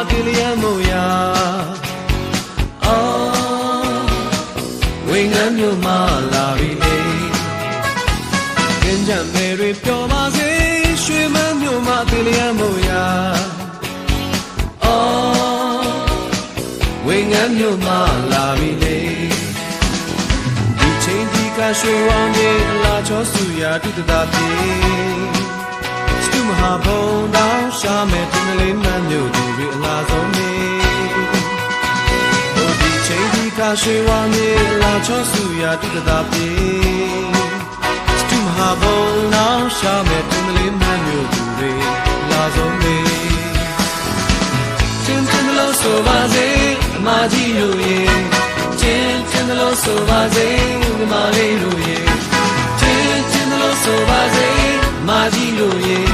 Akiliye moya Ah Wingan yo ma la bi le Genjan me rwe pyo ma se Shwe man yo ma Akiliye moya Ah Wingan yo ma la bi le Di chain di ka shwe wang ye La cho su ya tu ta ta ti Stu ma ha bong dao sha me tu ကရွှေဝါမြေအလားချောစုရာတုတတာပြေစတူမဟာဘုံတော်ရှာမဲ့တင်လေးမှန်မြို့သူတွေအလားဆုံးနေချင်းချင်းလို့ဆိုပါစေအမကြီးတို့ရေချင်းချင်းလို့ဆိုပါစေဒီမလေးတို့ရေချင်းချင်းလို့ဆိုပါစေအမကြီးတို့ရေ